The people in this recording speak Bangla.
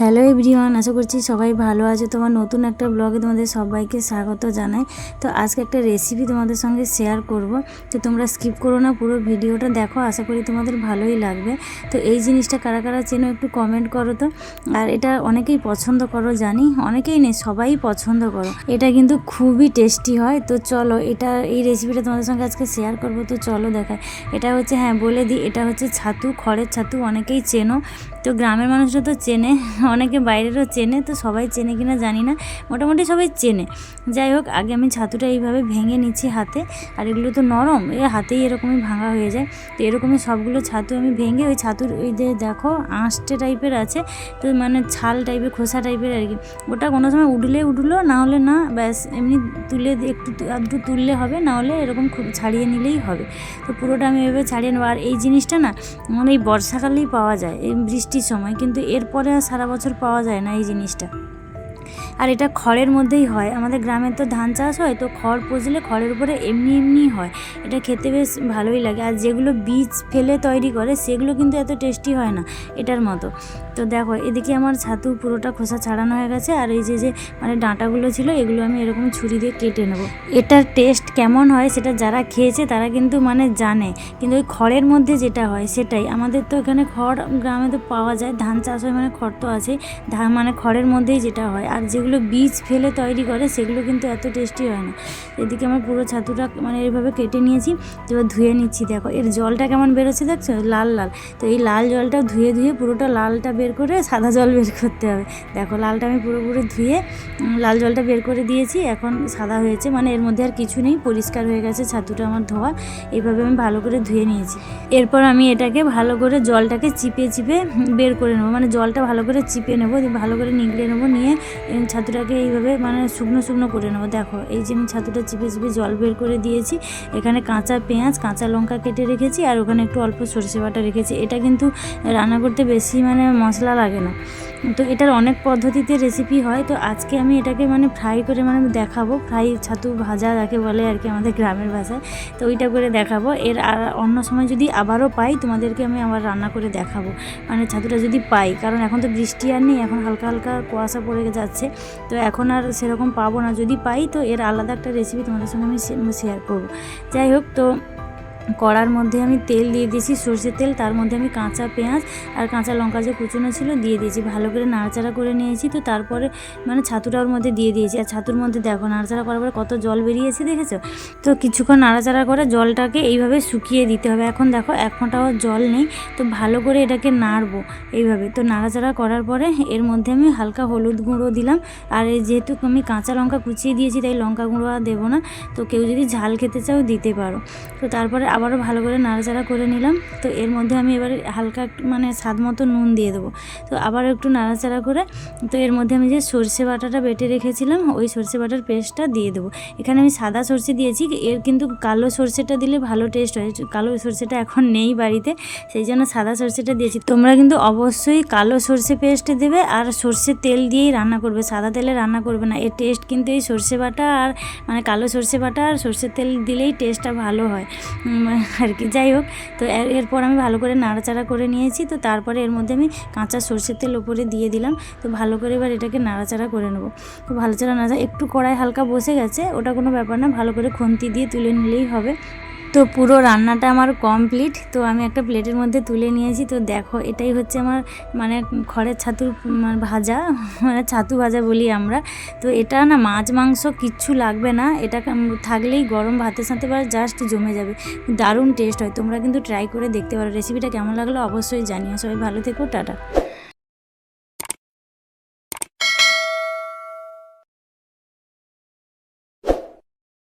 হ্যালো এভরিওয়ান আশা করছি সবাই ভালো আছে। তোমার নতুন একটা ব্লগে তোমাদের সবাইকে স্বাগত জানাই। তো আজকে একটা রেসিপি তোমাদের সঙ্গে শেয়ার করব। তো তোমরা স্কিপ করো না, পুরো ভিডিওটা দেখো, আশা করি তোমাদের ভালোই লাগবে। তো এই জিনিসটা কারা কারা চেনো একটু কমেন্ট করো তো। আর এটা অনেকেই পছন্দ করো, জানি, অনেকেই নেই, সবাই পছন্দ করো। এটা কিন্তু খুবই টেস্টি হয়। তো চলো, এটা, এই রেসিপিটা তোমাদের সঙ্গে আজকে শেয়ার করব। তো চলো দেখায় এটা হচ্ছে হ্যাঁ বলে দিই, এটা হচ্ছে ছাতু, খড়ের ছাতু, অনেকেই চেনো। তো গ্রামের মানুষরা তো চেনে, অনেকে বাইরেরও চেনে, তো সবাই চেনে কিনা জানি না, মোটামুটি সবাই চেনে। যাই হোক, আগে আমি ছাতুটা এইভাবে ভেঙে নিচ্ছি হাতে, আর এগুলো তো নরম, এ হাতেই এরকমই ভাঙা হয়ে যায়। তো এরকমই সবগুলো ছাতু আমি ভেঙে ওই ছাতুর ওই যে দেখো, আঁশটে টাইপের আছে, তো মানে ছাল টাইপের খোসা টাইপের আর কি। ওটা কোনো সময় উঠলে উঠল, না হলে না, ব্যাস, এমনি তুলে একটু একটু তুললে হবে, না হলে এরকম ছাড়িয়ে নিলেই হবে। তো পুরোটা আমি এভাবে ছাড়িয়ে নেব। আর এই জিনিসটা না মানে এই বর্ষাকালেই পাওয়া যায়, এই বৃষ্টির সময় কিন্তু এরপরে আর সারা বছর পাওয়া যায় না এই জিনিসটা। আর এটা খড়ের মধ্যেই হয়। আমাদের গ্রামে তো ধান চাষ হয়, তো খড় পচলে খড়ের উপরে এমনি এমনি হয়। এটা খেতে বেশ ভালোই লাগে। আর যেগুলো বীজ ফেলে তৈরি করে, সেগুলো কিন্তু এত টেস্টি হয় না, এটার মতো। তো দেখো, এদিকে আমার ছাতু পুরোটা খোসা ছাড়ানো হয়ে গেছে, আর এই যে যে মানে ডাঁটাগুলো ছিল, এগুলো আমি এরকম ছুরি দিয়ে কেটে নেব। এটার টেস্ট কেমন হয় সেটা যারা খেয়েছে, তারা কিন্তু মানে জানে। কিন্তু ওই খড়ের মধ্যে যেটা হয়, সেটাই। আমাদের তো এখানে খড় গ্রামে তো পাওয়া যায়, ধান চাষ হয় মানে খড় তো আছেই। ধান মানে খড়ের মধ্যেই যেটা হয়। আর যেগুলো বীজ ফেলে তৈরি করে, সেগুলো কিন্তু এত টেস্টি হয় না। এদিকে আমার পুরো ছাতুটা মানে এইভাবে কেটে নিয়েছি, এবার ধুয়ে নিচ্ছি, দেখো। এর জলটা কেমন বেরোচ্ছে দেখছ? লাল লাল। তো এই লাল জলটা ধুয়ে ধুয়ে পুরোটা লালটা বের করে সাদা জল বের করতে হবে। দেখো, লালটা আমি পুরোপুরি ধুয়ে লাল জলটা বের করে দিয়েছি। এখন সাদা হয়েছে মানে এর মধ্যে আর কিছু নেই, পরিষ্কার হয়ে গেছে ছাতুটা আমার ধোয়া। এইভাবে আমি ভালো করে ধুয়ে নিয়েছি। এরপর আমি এটাকে ভালো করে জলটাকে চিপে চিপে বের করে নেব। মানে জলটা ভালো করে চিপে নেব, ভালো করে নিগড়ে নেব, নিয়ে ছাতুটাকে এইভাবে মানে শুকনো শুকনো করে নেব। দেখো, এই যে আমি ছাতুটা চিপে চিপে জল বের করে দিয়েছি, এখানে কাঁচা পেঁয়াজ, কাঁচা লঙ্কা কেটে রেখেছি, আর ওখানে একটু অল্প সরষে বাটা রেখেছি। এটা কিন্তু রান্না করতে বেশি মানে মশলা লাগে না। তো এটার অনেক পদ্ধতিতে রেসিপি হয়, তো আজকে আমি এটাকে মানে ফ্রাই করে মানে দেখাবো। ফ্রাই ছাতু ভাজা যাকে বলে আর কি আমাদের গ্রামের ভাষায়, তো ওইটা করে দেখাবো। এর আর অন্য সময় যদি আবারও পাই, তোমাদেরকে আমি আবার রান্না করে দেখাবো। মানে ছাতুটা যদি পাই, কারণ এখন তো বৃষ্টি আর নেই, এখন হালকা হালকা কুয়াশা পড়ে যাচ্ছে। তো এখন আর সেরকম পাবো না। যদি পাই তো এর আলাদা একটা রেসিপি তোমাদের সঙ্গে আমি শেয়ার করব। যাই হোক, তো কড়ার মধ্যে আমি তেল দিয়ে দিয়েছি, সর্ষের তেল, তার মধ্যে আমি কাঁচা পেঁয়াজ আর কাঁচা লঙ্কা যে কুচনো ছিল দিয়ে দিয়েছি। ভালো করে নাড়াচাড়া করে নিয়েছি, তো তারপরে মানে ছাতুটা ওর মধ্যে দিয়ে দিয়েছি। আর ছাতুর মধ্যে দেখো, নাড়াচাড়া করার পরে কত জল বেরিয়েছে দেখেছ? তো কিছুক্ষণ নাড়াচাড়া করে জলটাকে এইভাবে শুকিয়ে দিতে হবে। এখন দেখো, এক ফোঁটাও জল নেই, তো ভালো করে এটাকে নাড়বো এইভাবে। তো নাড়াচাড়া করার পরে এর মধ্যে আমি হালকা হলুদ গুঁড়ো দিলাম। আর যেহেতু আমি কাঁচা লঙ্কা কুচিয়ে দিয়েছি, তাই লঙ্কা গুঁড়ো আর দেবো না। তো কেউ যদি ঝাল খেতে চাও দিতে পারো। তো তারপরে আবারও ভালো করে নাড়াচাড়া করে নিলাম। তো এর মধ্যে আমি এবারে হালকা মানে স্বাদ মতো নুন দিয়ে দেবো। তো আবার একটু নাড়াচাড়া করে, তো এর মধ্যে আমি যে সর্ষে বাটাটা বেটে রেখেছিলাম, ওই সর্ষে বাটার পেস্টটা দিয়ে দেবো। এখানে আমি সাদা সর্ষে দিয়েছি, এর কিন্তু কালো সর্ষেটা দিলে ভালো টেস্ট হয়। কালো সর্ষেটা এখন নেই বাড়িতে, সেই জন্য সাদা সর্ষেটা দিয়েছি। তোমরা কিন্তু অবশ্যই কালো সর্ষে পেস্ট দেবে আর সর্ষের তেল দিয়েই রান্না করবে, সাদা তেলে রান্না করবে না। এর টেস্ট কিন্তু এই সর্ষে বাটা আর মানে কালো সর্ষে বাটা আর সর্ষের তেল দিলেই টেস্টটা ভালো হয়। আর কি, যাই হোক। তো এরপর আমি ভালো করে নাড়াচাড়া করে নিয়েছি। তো তারপরে এর মধ্যে আমি কাঁচা সর্ষের তেল ওপরে দিয়ে দিলাম। তো ভালো করে এবার এটাকে নাড়াচাড়া করে নেব। তো ভালো চাড়া নাড়া একটু কড়াই হালকা বসে গেছে, ওটা কোনো ব্যাপার না। ভালো করে খুন্তি দিয়ে তুলে নিলেই হবে। তো পুরো রান্নাটা আমার কমপ্লিট তো আমি একটা প্লেটের মধ্যে তুলে নিয়েছি। তো দেখো, এটাই হচ্ছে আমার মানে খড়ের ছাতু মানে ভাজা মানে ছাতু ভাজা বলি আমরা। তো এটা না মাছ, মাংস কিচ্ছু লাগবে না। এটা থাকলেই গরম ভাতের সাথে বা জাস্ট জমে যাবে। দারুণ টেস্ট হয়। তোমরা কিন্তু ট্রাই করে দেখতে পারো। রেসিপিটা কেমন লাগল অবশ্যই জানিও। সবাই ভালো থেকো, টাটা।